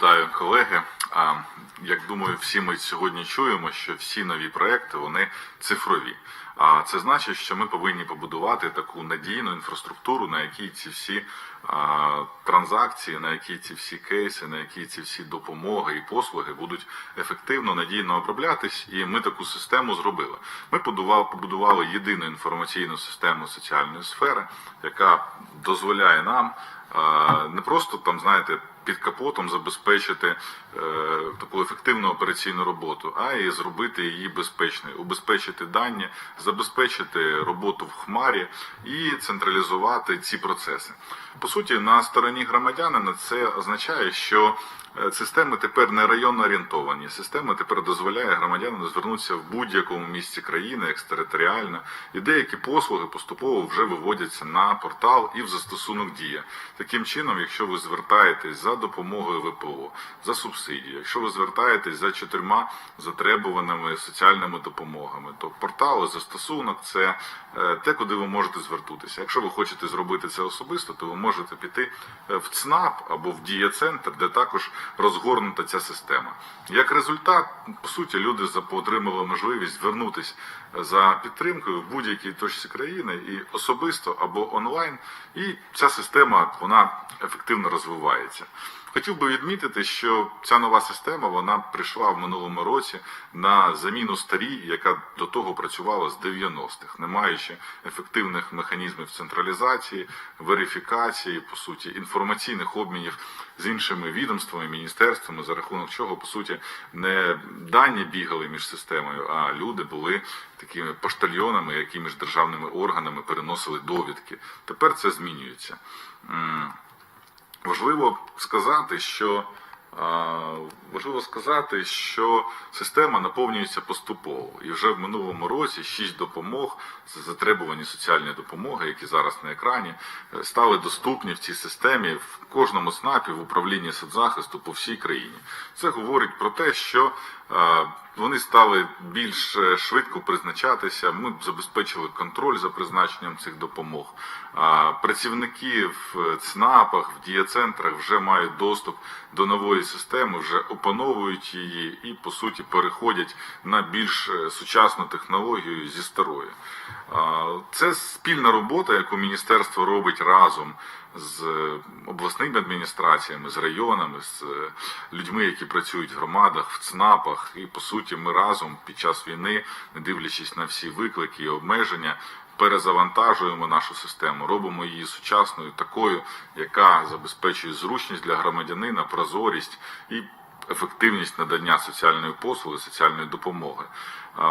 Вітаю колеги. А, Як думаю, всі ми сьогодні чуємо, що всі нові проекти вони цифрові. А це значить, що ми повинні побудувати таку надійну інфраструктуру, на якій ці всі транзакції, на якій ці всі кейси, на якій ці всі допомоги і послуги будуть ефективно, надійно оброблятись. І ми таку систему зробили. Ми побудували, єдину інформаційну систему соціальної сфери, яка дозволяє нам не просто там, знаєте, під капотом забезпечити е, таку ефективну операційну роботу, а і зробити її безпечною, убезпечити дані, забезпечити роботу в хмарі і централізувати ці процеси. По суті, на стороні громадянина це означає, що е, системи тепер не районно орієнтовані. Система тепер дозволяє громадянину звернутися в будь-якому місці країни, екстериторіально, і деякі послуги поступово вже виводяться на портал і в застосунок дія. Таким чином, якщо ви звертаєтесь за допомогою ВПО, за субсидії, якщо ви звертаєтесь за чотирма затребуваними соціальними допомогами, то портал застосунок це е, те, куди ви можете звернутися. Якщо ви хочете зробити це особисто, то ви можете піти е, в ЦНАП або в Дія-центр, де також розгорнута ця система. Як результат, по суті, люди отримали можливість звернутися за підтримкою в будь-якій точці країни і особисто або онлайн, і ця система вона ефективно розвивається. Хотів би відмітити, що ця нова система вона прийшла в минулому році на заміну старій, яка до того працювала з 90-х, не маючи ефективних механізмів централізації, верифікації, по суті, інформаційних обмінів з іншими відомствами, міністерствами, за рахунок чого, по суті, не дані бігали між системою, а люди були такими поштальйонами, які між державними органами переносили довідки. Тепер це змінюється. Важливо сказати, що важливо сказати, що система наповнюється поступово, і вже в минулому році шість допомог затребувані соціальні допомоги, які зараз на екрані, е, стали доступні в цій системі в кожному СНАПі в управлінні соцзахисту по всій країні. Це говорить про те, що вони стали більш е, швидко призначатися. Ми забезпечили контроль за призначенням цих допомог. Працівники в ЦНАПах, в дієцентрах вже мають доступ до нової системи, вже опановують її і по суті переходять на більш е, сучасну технологію зі старої. Це спільна робота, яку міністерство робить разом з е, обласними адміністраціями, з районами, з е, людьми, які працюють в громадах, в ЦНАПах. І по суті, ми разом під час війни, не дивлячись на всі виклики і обмеження, перезавантажуємо нашу систему, робимо її сучасною, такою, яка забезпечує зручність для громадянина, прозорість і ефективність надання соціальної послуги, соціальної допомоги.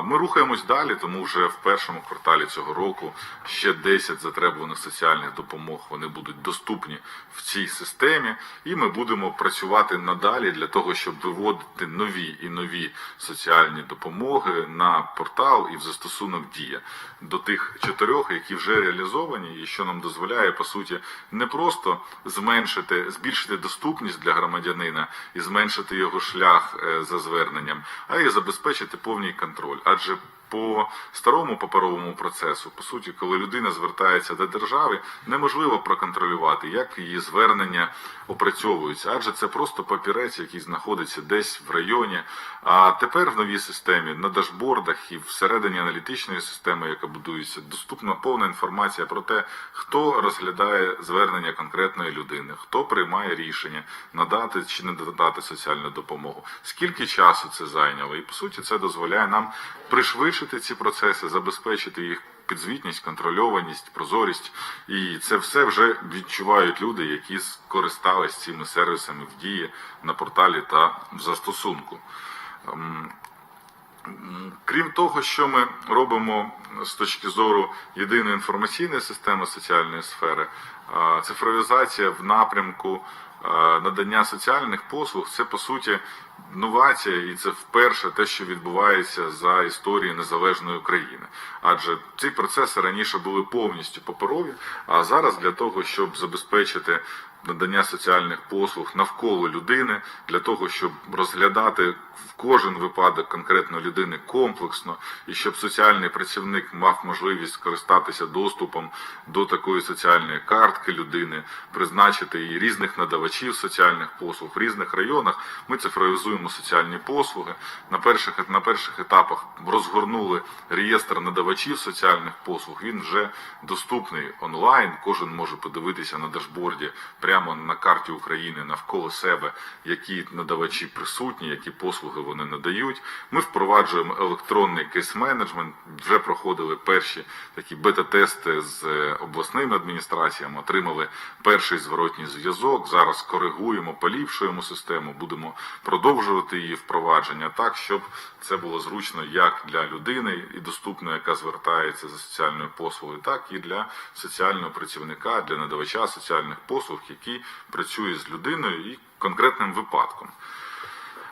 Ми рухаємось далі, тому вже в першому кварталі цього року ще 10 затребуваних соціальних допомог вони будуть доступні в цій системі, і ми будемо працювати надалі для того, щоб виводити нові і нові соціальні допомоги на портал і в застосунок Дія до тих чотирьох, які вже реалізовані, і що нам дозволяє по суті не просто зменшити, збільшити доступність для громадянина і зменшити його шлях е, за зверненням, а й забезпечити повний контроль. Адже по старому паперовому процесу, по суті, коли людина звертається до держави, неможливо проконтролювати, як її звернення опрацьовуються, адже це просто папірець, який знаходиться десь в районі. А тепер в новій системі на дашбордах і всередині аналітичної системи, яка будується, доступна повна інформація про те, хто розглядає звернення конкретної людини, хто приймає рішення надати чи не надати соціальну допомогу, скільки часу це зайняло, і по суті це дозволяє нам пришвидшити ці процеси, забезпечити їх підзвітність, контрольованість, прозорість, і це все вже відчувають люди, які скористались цими сервісами в дії на порталі та в застосунку. Ем, Крім того, що ми робимо з точки зору єдиної інформаційної системи соціальної сфери, цифровізація в напрямку надання соціальних послуг це по суті новація, і це вперше те, що відбувається за історією незалежної України. Адже ці процеси раніше були повністю паперові, а зараз для того, щоб забезпечити надання соціальних послуг навколо людини для того, щоб розглядати в кожен випадок конкретно людини комплексно, і щоб соціальний працівник мав можливість скористатися доступом до такої соціальної картки людини, призначити її різних надавачів соціальних послуг в різних районах. Ми цифровізуємо соціальні послуги. На перших на перших етапах розгорнули реєстр надавачів соціальних послуг. Він вже доступний онлайн. Кожен може подивитися на дашборді прямо на карті України навколо себе, які надавачі присутні, які послуги вони надають. Ми впроваджуємо електронний кейс-менеджмент. Вже проходили перші такі бета-тести з е, обласними адміністраціями, отримали перший зворотній зв'язок. Зараз коригуємо, поліпшуємо систему, будемо продовжувати її впровадження так, щоб це було зручно як для людини і доступно, яка звертається за соціальною послугою, так і для соціального працівника, для надавача соціальних послуг, який працює з людиною і конкретним випадком.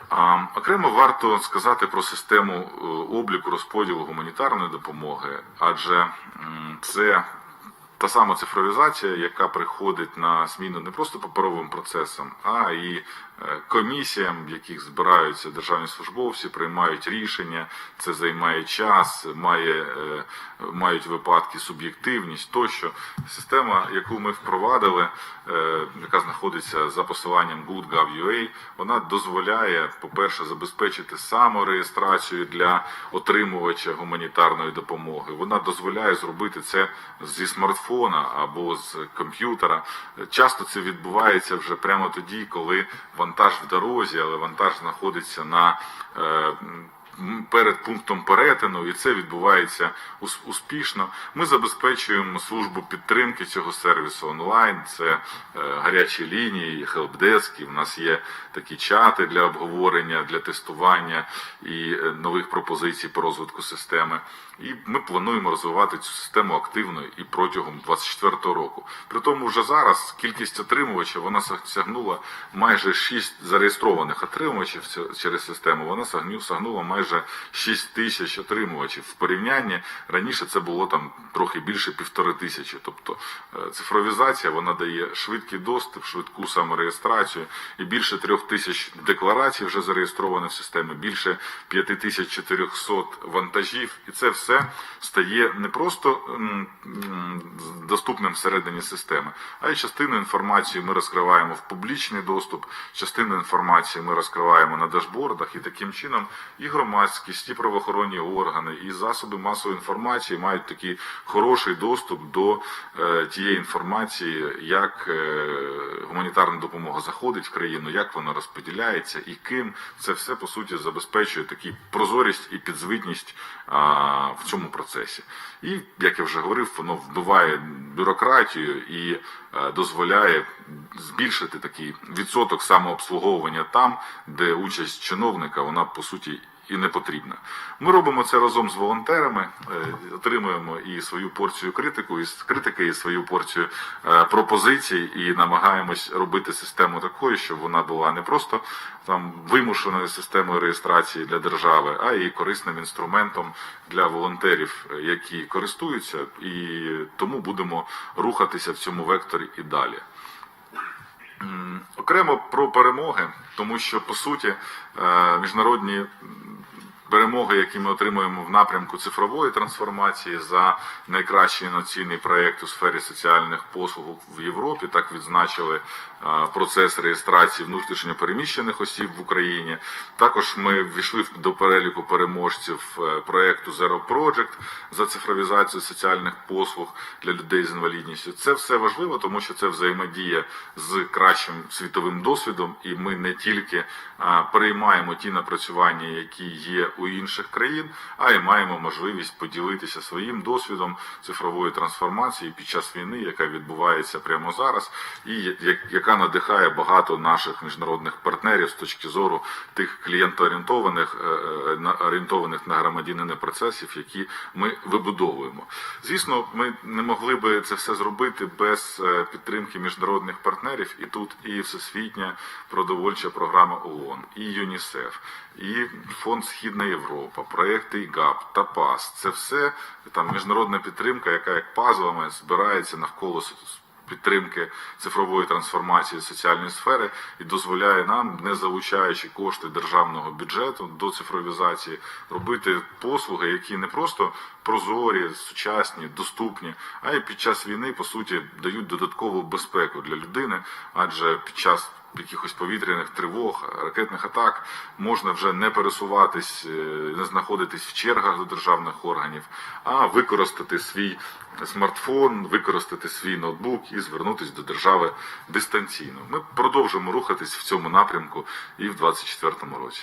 А, Окремо варто сказати про систему е, обліку розподілу гуманітарної допомоги, адже це та сама цифровізація, яка приходить на зміну не просто паперовим процесам, а і комісіям, в яких збираються державні службовці, приймають рішення. Це займає час, має, е, мають випадки суб'єктивність тощо. Система, яку ми впровадили, е, яка знаходиться за посиланням good.gov.ua, вона дозволяє, по-перше, забезпечити самореєстрацію для отримувача гуманітарної допомоги. Вона дозволяє зробити це зі смартфона або з комп'ютера. Часто це відбувається вже прямо тоді, коли вантаж в дорозі, але вантаж знаходиться на е, перед пунктом перетину, і це відбувається ус- успішно. Ми забезпечуємо службу підтримки цього сервісу онлайн. Це е, гарячі лінії, хелпдески. У нас є такі чати для обговорення, для тестування і е, нових пропозицій по розвитку системи. І ми плануємо розвивати цю систему активно і протягом 2024 року. При тому вже зараз кількість отримувачів вона сяг- сягнула майже 6 зареєстрованих отримувачів через систему. Вона сягну- сягнула майже 6 тисяч отримувачів. В порівнянні раніше це було там трохи більше півтори тисячі. Тобто е, цифровізація вона дає швидкий доступ, швидку самореєстрацію і більше трьох тисяч декларацій вже зареєстровано в системі, більше 5400 вантажів, і це все стає не просто доступним всередині системи, а й частину інформації ми розкриваємо в публічний доступ, частину інформації ми розкриваємо на дашбордах, і таким чином і громадськість, і правоохоронні органи, і засоби масової інформації мають такий хороший доступ до е, тієї інформації, як е, гуманітарна допомога заходить в країну, як вона розподіляється і ким це все по суті забезпечує такі прозорість і підзвітність а, в цьому процесі. І як я вже говорив, воно вбиває бюрократію і е, дозволяє збільшити такий відсоток самообслуговування там, де участь чиновника вона по суті і не потрібна. Ми робимо це разом з волонтерами, е, отримуємо і свою порцію критику, і критики, і свою порцію е, пропозицій, і намагаємось робити систему такою, щоб вона була не просто там вимушеною системою реєстрації для держави, а і корисним інструментом для волонтерів, е, які користуються, і тому будемо рухатися в цьому векторі і далі. Окремо про перемоги, тому що по суті міжнародні перемоги, які ми отримуємо в напрямку цифрової трансформації за найкращий інноваційний проєкт у сфері соціальних послуг в Європі, так відзначили е, процес реєстрації внутрішньопереміщених осіб в Україні. Також ми ввійшли до переліку переможців е, проєкту Zero Project за цифровізацію соціальних послуг для людей з інвалідністю. Це все важливо, тому що це взаємодія з кращим світовим досвідом, і ми не тільки а, переймаємо ті напрацювання, які є у інших країн, а й маємо можливість поділитися своїм досвідом цифрової трансформації під час війни, яка відбувається прямо зараз, і яка надихає багато наших міжнародних партнерів з точки зору тих клієнтоорієнтованих е, е, орієнтованих на громадянина процесів, які ми вибудовуємо. Звісно, ми не могли би це все зробити без е, підтримки міжнародних партнерів, і тут і Всесвітня продовольча програма ООН, і ЮНІСЕФ, і Фонд Східна Європа, проекти ІГАП та ПАС. Це все там міжнародна підтримка, яка як пазлами збирається навколо підтримки цифрової трансформації соціальної сфери і дозволяє нам, не залучаючи кошти державного бюджету до цифровізації, робити послуги, які не просто прозорі, сучасні, доступні, а й під час війни по суті дають додаткову безпеку для людини, адже під час якихось повітряних тривог, ракетних атак можна вже не пересуватись, е, не знаходитись в чергах до державних органів, а використати свій смартфон, використати свій ноутбук і звернутися до держави дистанційно. Ми продовжимо рухатись в цьому напрямку і в 2024 році.